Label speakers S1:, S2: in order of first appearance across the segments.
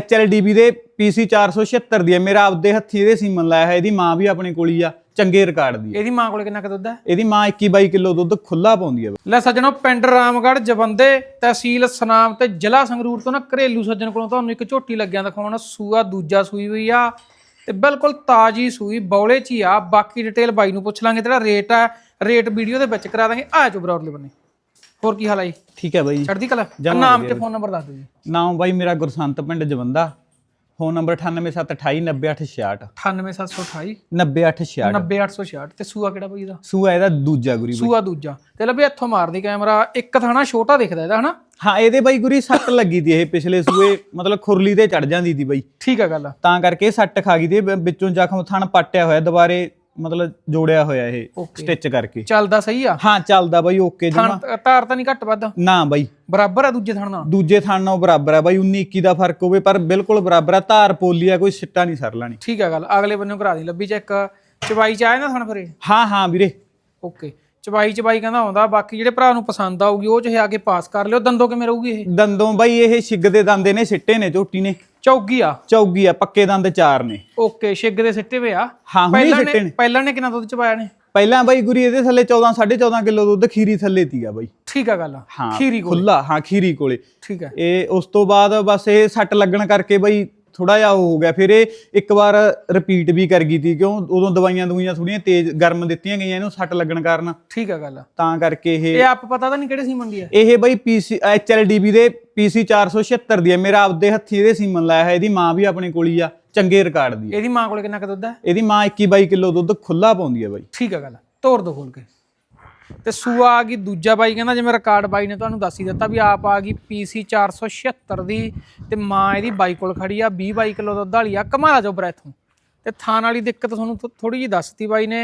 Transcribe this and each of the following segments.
S1: ਐਚਐਲਡੀਬੀ ਦੇ ਪੀਸੀ 476 ਦੀ ਹੈ। ਮੇਰਾ ਆਪਦੇ ਹੱਥੀ ਇਹਦੇ ਸੀਮਨ ਲਾਇਆ ਹੈ ਇਹਦੀ ਮਾਂ ਵੀ ਆਪਣੇ ਕੋਲ ਹੀ ਆ। ਚੰਗੇ ਰਿਕਾਰਡ ਦੀ ਹੈ।
S2: ਇਹਦੀ ਮਾਂ ਕੋਲੇ ਕਿੰਨਾ ਕੁ ਦੁੱਧ ਹੈ?
S1: ਇਹਦੀ ਮਾਂ 21 22 ਕਿਲੋ ਦੁੱਧ ਖੁੱਲਾ ਪਾਉਂਦੀ ਹੈ।
S2: ਲੈ ਸੱਜਣੋ ਪਿੰਡ ਰਾਮਗੜ੍ਹ ਜਵੰਦੇ ਤਹਿਸੀਲ ਸਨਾਮ ਤੇ ਜ਼ਿਲ੍ਹਾ ਸੰਗਰੂਰ ਤੋਂ ਨਾ ਘਰੇਲੂ ਸੱਜਣ ਕੋਲੋਂ ਤੁਹਾਨੂੰ ਇੱਕ ਝੋਟੀ ਲੱਗਿਆ ਦਿਖਾਉਣ। ਸੂਆ ਦੂਜਾ ਸੂਈ ਹੋਈ ਆ ਤੇ ਬਿਲਕੁਲ ਤਾਜੀ ਸੂਈ ਬੌਲੇ ਚ ਹੀ ਆ। ਬਾਕੀ ਡਿਟੇਲ ਬਾਈ ਨੂੰ ਪੁੱਛ ਲਾਂਗੇ ਜਿਹੜਾ ਰੇਟ ਆ ਰੇਟ ਵੀਡੀਓ ਦੇ ਵਿੱਚ ਕਰਾ ਦਾਂਗੇ। ਆ ਚੋ ਬੰਨੇ। ਹੋਰ ਕੀ ਹਾਲ ਜੀ?
S1: ਠੀਕ ਹੈ ਬਾਈ।
S2: ਚੜ੍ਹਦੀ ਕਲਾ?
S1: ਜਮਾਂ
S2: ਨਾਮ
S1: ਵਧੀਆ
S2: ਤੇ ਫੋਨ ਨੰਬਰ ਦੱਸ ਦਿਓ ਜੀ।
S1: ਨਾਮ ਬਾਈ ਮੇਰਾ ਗੁਰਸੰਤ ਪਿੰਡ ਜਵੰਦਾ। ਫੋਨ ਨੰਬਰ 9872890866
S2: 98728
S1: 9866
S2: 90866 ਤੇ ਸੂਆ ਕਿਹੜਾ ਬਈ ਇਹਦਾ?
S1: ਸੂਆ ਇਹਦਾ ਦੂਜਾ ਗੁਰੀ ਬਾਈ।
S2: ਸੂਆ ਦੂਜਾ। ਤੇ ਲੱਭੇ ਇੱਥੋਂ ਮਾਰਦੀ ਕੈਮਰਾ ਇੱਕ ਥਾਣਾ ਛੋਟਾ ਦਿਖਦਾ ਇਹਦਾ ਹਨਾ?
S1: ਹਾਂ ਇਹਦੇ ਬਾਈ ਗੁਰੀ ਸੱਟ ਲੱਗੀ ਤੀ ਇਹ ਪਿਛਲੇ ਸੂਏ ਮਤਲਬ ਖੁਰਲੀ ਤੇ ਚੜ ਜਾਂਦੀ ਤੀ ਬਾਈ।
S2: ਠੀਕ ਆ ਗੱਲ।
S1: ਤਾਂ ਕਰਕੇ ਇਹ ਸੱਟ ਖਾ ਗਈ ਤੇ ਵਿੱਚੋਂ ਜ਼ਖਮ ਥਣ ਪੱਟਿਆ ਹੋਇਆ ਦੁਬਾਰੇ ਮਤਲਬ ਜੋੜਿਆ ਹੋਇਆ ਇਹ
S2: Okay.
S1: ਸਟਿਚ ਕਰਕੇ।
S2: ਚੱਲਦਾ ਸਹੀ ਆ?
S1: ਹਾਂ ਚੱਲਦਾ ਬਾਈ ਓਕੇ ਜਮਾ।
S2: ਥਣ ਤਾਰ ਤਾਂ ਨਹੀਂ ਘੱਟ ਵੱਧ?
S1: ਨਾ ਬਾਈ।
S2: ਬਰਾਬਰ ਆ ਦੂਜੇ ਥਣ ਨਾਲ?
S1: ਦੂਜੇ ਥਣ ਨਾਲ ਬਰਾਬਰ ਆ ਬਾਈ 19 21 ਦਾ ਫ਼ਰਕ ਹੋਵੇ ਪਰ ਬਿਲਕੁਲ ਬਰਾਬਰ ਆ। ਧਾਰ ਪੋਲੀ ਆ ਕੋਈ ਸਿੱਟਾ ਨਹੀਂ ਸਰ ਲੈਣੀ।
S2: ਠੀਕ ਆ ਗੱਲ ਅਗਲੇ ਬੰਨੋਂ ਕਰਾ ਦੀ ਲੱਭੀ ਚੈੱਕ ਚਬਾਈ ਚ ਆਏ ਨਾ ਥਣ ਫਰੇ
S1: ਹਾਂ ਹਾਂ ਵੀਰੇ।
S2: ਓਕੇ ਚਬਾਈ ਚਬਾਈ ਕਹਿੰਦਾ ਆਉਂਦਾ ਬਾਕੀ ਜਿਹੜੇ ਭਰਾ ਨੂੰ ਪਸੰਦ ਆਊਗੀ ਉਹ ਚ ਆ ਕੇ ਪਾਸ ਕਰ ਲਿਓ ਦੰਦੋਂ ਕਿਵੇਂ ਰਹੂਗੀ ਇਹ?
S1: ਦੰਦੋਂ ਬਾਈ ਇਹ ਛਿੱਗ ਦੇ ਦੰਦੇ ਨੇ ਸਿੱਟੇ ਨੇ ਝੋਟੀ ਨੇ।
S2: ਚੌਗੀ ਆ?
S1: ਚੌਗੀ ਆ ਪੱਕੇ ਦੰਦ ਚਾਰ ਨੇ।
S2: ਓਕੇ ਛਿੱਗ ਦੇ ਸਿੱਟੇ ਵੇ ਆ?
S1: ਹਾਂ ਹੁਣੇ
S2: ਪਹਿਲਾਂ
S1: ਸਿੱਟੇ
S2: ਨੇ
S1: ਨੇ।
S2: ਪਹਿਲਾਂ ਨੇ ਕਿੰਨਾ ਦੁੱਧ ਚਬਾਇਆ ਨੇ?
S1: ਪਹਿਲਾਂ ਬਾਈ ਗੁਰੀ ਇਹਦੇ ਥੱਲੇ 14 14.5 ਕਿਲੋ ਦੁੱਧ ਖੀਰੀ ਥੱਲੇ ਤੀਗਾ ਬਾਈ।
S2: ਠੀਕ ਆ ਗੱਲ
S1: ਹਾਂ
S2: ਖੀਰੀ ਕੋਲ।
S1: ਖੁੱਲਾ ਹਾਂ ਖੀਰੀ ਕੋਲੇ।
S2: ਠੀਕ ਆ।
S1: ਇਹ ਉਸ ਤੋਂ ਬਾਅਦ ਬਸ ਇਹ ਸੱਟ ਲੱਗਣ ਕਰਕੇ ਬਈ ਥੋੜਾ ਜਿਹਾ ਹੋ ਗਿਆ। ਫਿਰ ਇਹ ਇੱਕ ਵਾਰ ਰਿਪੀਟ ਵੀ ਕਰ ਗਈ ਤੀ ਕਿਉਂ? ਉਦੋਂ ਦਵਾਈਆਂ ਦਵਾਈਆਂ ਥੋੜੀਆਂ ਤੇਜ਼ ਗਰਮ ਦਿੱਤੀਆਂ ਗਈਆਂ ਇਹਨੂੰ ਸੱਟ ਲੱਗਣ ਕਾਰਨ।
S2: ਠੀਕ ਆ ਗੱਲ।
S1: ਤਾਂ ਕਰਕੇ ਇਹ
S2: ਇਹ ਆਪ ਪਤਾ ਤਾਂ ਨਹੀਂ ਕਿਹੜੇ ਸੀਮਨ ਦੀ ਹੈ
S1: ਇਹ ਬਈ ਪੀਸੀ ਐਚਐਲਡੀਬੀ ਦੇ ਪੀਸੀ 476 ਦੀ ਹੈ ਮੇਰਾ ਆਪਦੇ ਹੱਥੀ ਇਹਦੇ ਸੀਮਨ ਲਾਇਆ ਹੈ ਇਹਦੀ ਮਾਂ ਵੀ ਆਪਣੇ ਕੋਲ ਹੀ ਆ ਚੰਗੇ ਰਿਕਾਰਡ ਦੀ ਹੈ
S2: ਇਹਦੀ ਮਾਂ ਕੋਲੇ ਕਿੰਨਾ ਕੁ ਦੁੱਧ ਹੈ
S1: ਇਹਦੀ ਮਾਂ 21 22 ਕਿਲੋ ਦੁੱਧ ਖੁੱਲਾ ਪਾਉਂਦੀ ਹੈ ਬਾਈ।
S2: ਠੀਕ ਆ ਗੱਲ। ਤੋੜ ਦੋ ਖੋਲ ਕੇ। ਤੇ ਸੂਆ ਆ ਗਈ ਦੂਜਾ ਬਾਈ ਕਹਿੰਦਾ ਜਿਵੇਂ ਰਿਕਾਰਡ ਬਾਈ ਨੇ ਤੁਹਾਨੂੰ ਦੱਸ ਹੀ ਦਿੱਤਾ ਵੀ ਆਪ ਆ ਗਈ PC 476 ਦੀ ਤੇ ਮਾਂ ਇਹਦੀ ਬਾਈ ਕੋਲ ਖੜੀ ਆ 20 22 ਕਿਲੋ ਦੁੱਧ ਵਾਲੀ ਆ ਕਮਾਲਾ ਚੋਬਰਾ ਇੱਥੋਂ ਤੇ ਥਾਨ ਵਾਲੀ ਦਿੱਕਤ ਤੁਹਾਨੂੰ ਥੋੜੀ ਜਿਹੀ ਦੱਸਤੀ ਬਾਈ ਨੇ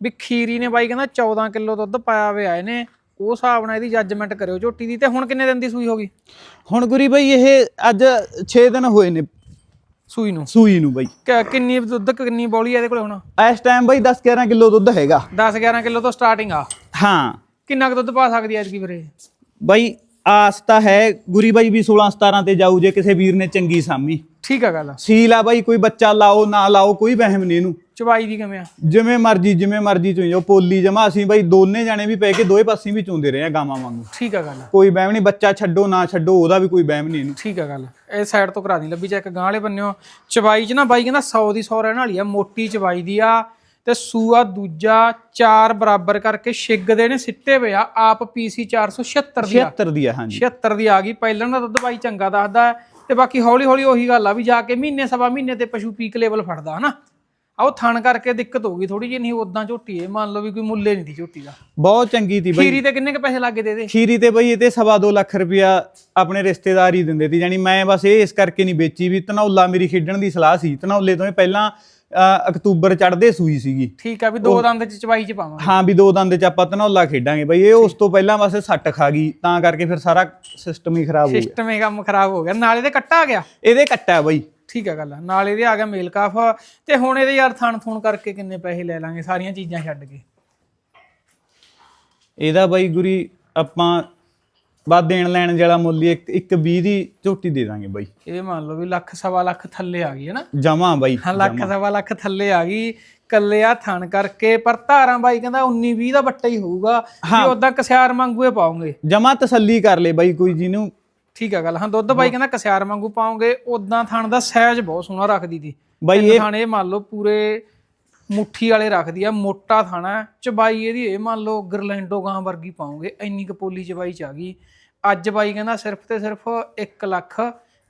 S2: ਵੀ ਖੀਰੀ ਨੇ ਬਾਈ ਕਹਿੰਦਾ 14 ਕਿਲੋ ਦੁੱਧ ਪਾਇਆ ਹੋਇਆ ਇਹਨੇ ਉਹ ਹਿਸਾਬ ਨਾਲ ਇਹਦੀ ਜੱਜਮੈਂਟ ਕਰਿਓ ਝੋਟੀ ਦੀ ਤੇ ਹੁਣ ਕਿੰਨੇ ਦਿਨ ਦੀ ਸੂਈ ਹੋ ਗਈ?
S1: ਹੁਣ ਗੁਰੀ ਬਾਈ ਇਹ ਅੱਜ 6 ਦਿਨ ਹੋਏ ਨੇ
S2: ਸੂਈ ਨੂੰ?
S1: ਸੂਈ ਨੂੰ ਬਾਈ।
S2: ਕਿੰਨੀ ਦੁੱਧ ਕਿੰਨੀ ਬੋਲੀ ਆ ਇਹਦੇ ਕੋਲੇ ਹੁਣ?
S1: ਇਸ ਟਾਈਮ ਬਾਈ 10 11 ਕਿਲੋ ਦੁੱਧ ਹੈਗਾ।
S2: 10 11 ਕਿਲੋ ਤੋਂ ਸਟਾਰਟਿੰਗ ਆ।
S1: ਹਾਂ।
S2: ਕਿੰਨਾ ਕੁ ਦੁੱਧ ਪਾ ਸਕਦੀ ਐ ਐਤਕੀ ਫਿਰ ਇਹ?
S1: ਬਾਈ ਆਸ ਤਾਂ ਹੈ ਗੁਰੀ ਬਾਈ ਵੀ 16 17 ਤੇ ਜਾਊ ਜੇ ਕਿਸੇ ਵੀਰ ਨੇ ਚੰਗੀ ਸਾਮੀ
S2: ਠੀਕ ਆ ਗੱਲ
S1: ਸੀਲ ਆ ਬਾਈ ਕੋਈ ਬੱਚਾ ਲਾਓ ਨਾ ਲਾਓ ਕੋਈ ਵਹਿਮ ਨਹੀਂ ਇਹਨੂੰ।
S2: ਚਵਾਈ ਦੀ ਕਿਵੇਂ ਆ?
S1: ਜਿਵੇਂ ਮਰਜ਼ੀ ਜਿਵੇਂ ਮਰਜ਼ੀ ਚੁਈ ਜਾਓ ਪੋਲੀ ਜਮਾ ਅਸੀਂ ਬਾਈ ਦੋਨੇ ਜਾਣੇ ਵੀ ਪੈ ਕੇ ਦੋਏ ਪਾਸੇ ਵੀ ਚੁੰਦੇ ਰਹੇ ਆ ਗਾਵਾਂ ਵਾਂਗੂ।
S2: ਠੀਕ ਆ ਗੱਲ
S1: ਕੋਈ ਵਹਿਮ ਨਹੀਂ ਬੱਚਾ ਛੱਡੋ ਨਾ ਛੱਡੋ ਉਹਦਾ ਵੀ ਕੋਈ ਵਹਿਮ ਨਹੀਂ ਇਹਨੂੰ।
S2: ਠੀਕ ਆ ਗੱਲ ਇਹ ਸਾਈਡ ਤੋਂ ਕਰਾ ਦੀ ਲੱਭੀ ਚੈੱਕ ਗਾਂ ਵਾਲੇ ਬੰਨਿਓ। ਚਵਾਈ ਚ ਨਾ ਬਾਈ ਕਹਿੰਦਾ 100 ਦੀ 100 ਰਹਿਣ ਵਾਲੀ ਆ ਮੋਟੀ ਚਵਾਈ ਦੀ ਆ। ਤੇ ਸੂਆ ਦੂਜਾ ਚਾਰ ਬਰਾਬਰ ਕਰਕੇ ਛਿੱਗ ਦੇ ਨੇ ਸਿੱਟੇ ਆ ਆਪ ਪੀਸੀ 476 ਦੀ ਆ।
S1: 76 ਦੀ ਆ ਹਾਂਜੀ।
S2: 76 ਦੀ ਆ ਗਈ। ਪਹਿਲਾਂ ਦਾ ਦੁੱਧ ਬਾਈ ਚੰਗਾ ਦੱਸਦਾ ਤੇ ਬਾਕੀ ਹੌਲੀ ਹੌਲੀ ਉਹੀ ਗੱਲ ਆ ਵੀ ਜਾ ਕੇ ਮਹੀਨੇ ਸਵਾ ਮਹੀਨੇ ਤੇ ਪਸ਼ੂ ਪੀਕ ਲੈਵਲ ਫੜਦਾ ਹਨਾ? ਆ ਉਹ ਥਣ ਕਰਕੇ ਦਿੱਕਤ ਹੋ ਗਈ ਥੋੜੀ ਜਿਹੀ ਨਹੀਂ ਉਦਾਂ ਝੋਟੀ ਏ ਮੰਨ ਲਓ ਵੀ ਕੋਈ ਮੁੱਲੇ ਨਹੀਂ ਦੀ ਝੋਟੀ ਦਾ।
S1: ਬਹੁਤ ਚੰਗੀ ਤੀ ਬਾਈ।
S2: ਖੀਰੀ ਤੇ ਕਿੰਨੇ ਕ ਪੈਸੇ ਲੱਗੇ ਦੇ ਦੇ?
S1: ਖੀਰੀ ਤੇ ਬਈ ਇਹ ਤੇ ਸਵਾ ਦੋ ਲੱਖ ਰੁਪਇਆ ਆਪਣੇ ਰਿਸ਼ਤੇਦਾਰ ਹੀ ਦਿੰਦੇ ਤੀ ਜਾਨੀ ਮੈਂ ਬਸ ਇਹ ਇਸ ਕਰਕੇ ਨਹੀਂ ਵੇਚੀ ਵੀ ਧਨੌਲਾ ਮੇਰੀ ਖੇਡਣ ਦੀ ਸਲਾਹ ਸੀ। ਧਨੌਲੇ ਤੋਂ ਇਹ ਪਹਿਲਾਂ ਅਕਤੂਬਰ ਚੜ੍ਹਦੇ ਸੂਈ ਸੀਗੀ।
S2: ਠੀਕ ਆ ਵੀ ਦੋ ਦੰਦ ਚ ਚਵਾਈ ਚ ਪਾਵਾਂਗੇ।
S1: ਹਾਂ ਵੀ ਦੋ ਦੰਦ ਚ ਆਪਾਂ ਧਨੌਲਾ ਖੇਡਾਂਗੇ ਬਈ। ਇਹ ਉਸ ਤੋਂ ਪਹਿਲਾਂ ਬਸ ਸੱਟ ਖਾ ਗਈ ਤਾਂ ਕਰਕੇ ਫਿਰ ਸਾਰਾ ਸਿਸਟਮ ਹੀ ਖਰਾਬ ਹੋ ਗਿਆ।
S2: ਸਿਸਟਮ ਇਹ ਕੰਮ ਖਰਾਬ ਹੋ ਗਿਆ। ਨਾਲੇ ਤੇ ਕੱਟਾ ਆ ਗਿਆ?
S1: ਇਹਦੇ ਕੱਟਾ ਬਈ।
S2: ਠੀਕ ਆ ਗੱਲ ਨਾਲ ਇਹਦੇ ਆ ਗਿਆ ਮੇਲ ਕਾਫ। ਤੇ ਹੁਣ ਇਹਦੇ ਯਾਰ ਥਣ ਥੂਣ ਕਰਕੇ ਕਿੰਨੇ ਪੈਸੇ ਲੈ ਲਾਂਗੇ ਸਾਰੀਆਂ ਚੀਜ਼ਾਂ ਛੱਡ ਕੇ।
S1: ਇਹਦਾ ਬਈ ਗੁਰੀ ਆਪਾਂ ਬਾਦ ਦੇਣ ਲੈਣ ਜਿਹੜਾ ਮੁੱਲ ਹੀ ਇੱਕ ਇੱਕ 20 ਦੀ ਝੋਟੀ ਦੇ ਦਾਂਗੇ ਬਈ।
S2: ਇਹ ਮੰਨ ਲਓ ਵੀ ਲੱਖ ਸਵਾ ਲੱਖ ਥੱਲੇ ਆ ਗਈ ਹੈ ਨਾ?
S1: ਜਮਾ ਬਈ
S2: ਹਾਂ ਲੱਖ ਸਵਾ ਲੱਖ ਥੱਲੇ ਆ ਗਈ। ਕੱਲੇ ਆ ਥਣ ਕਰਕੇ ਪਰ ਧਾਰਾਂ ਬਾਈ ਕਹਿੰਦਾ 19 20 ਦਾ ਬੱਟਾ ਹੀ ਹੋਊਗਾ। ਵੀ ਉਦਾਂ ਕਸਿਆਰ ਇਹ ਪਾਉਂਗੇ।
S1: ਜਮਾ ਤਸੱਲੀ ਕਰ ਲੈ ਬਈ ਕੋਈ ਜਿਹਨੂੰ
S2: ਠੀਕ ਆ ਗੱਲ ਹਾਂ ਦੁੱਧ ਬਾਈ ਕਹਿੰਦਾ ਕਸਿਆਰ ਵਾਂਗੂ ਪਾਉਂਗੇ। ਉਦਾਂ ਥਣ ਦਾ ਸਾਈਜ਼ ਬਹੁਤ ਸੋਹਣਾ ਰੱਖਦੀ ਦੀ
S1: ਬਈ
S2: ਇਹ ਥਾਣੇ ਮੰਨ ਲਓ ਪੂਰੇ ਮੁੱਠੀ ਵਾਲੇ ਰੱਖਦੀ ਆ ਮੋਟਾ ਥਾਣਾ। ਚਬਾਈ ਇਹਦੀ ਇਹ ਮੰਨ ਲਓ ਗਰਲੈਂਡੋ ਗਾਂ ਵਰਗੀ ਪਾਉਂਗੇ ਇੰਨੀ ਕੁ ਪੋਲੀ ਚਬਾਈ ਚ ਆ ਗਈ। ਅੱਜ ਬਾਈ ਕਹਿੰਦਾ ਸਿਰਫ ਤੇ ਸਿਰਫ 1 ਲੱਖ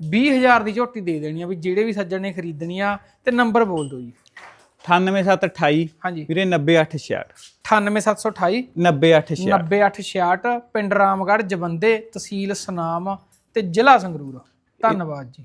S2: 20 ਹਜ਼ਾਰ ਦੀ ਝੋਟੀ ਦੇ ਦੇਣੀ ਆ ਵੀ ਜਿਹੜੇ ਵੀ ਸੱਜਣ ਨੇ ਖਰੀਦਣੀ ਆ ਤੇ ਨੰਬਰ ਬੋਲ ਦਿਓ ਜੀ।
S1: 98728
S2: ਹਾਂਜੀ।
S1: ਵੀਰੇ 90866
S2: 98728
S1: 90866
S2: 90866 ਪਿੰਡ ਰਾਮਗੜ੍ਹ ਜਵੰਦੇ ਤਹਿਸੀਲ ਸਨਾਮ ਤੇ ਜ਼ਿਲ੍ਹਾ ਸੰਗਰੂਰ। ਧੰਨਵਾਦ ਜੀ।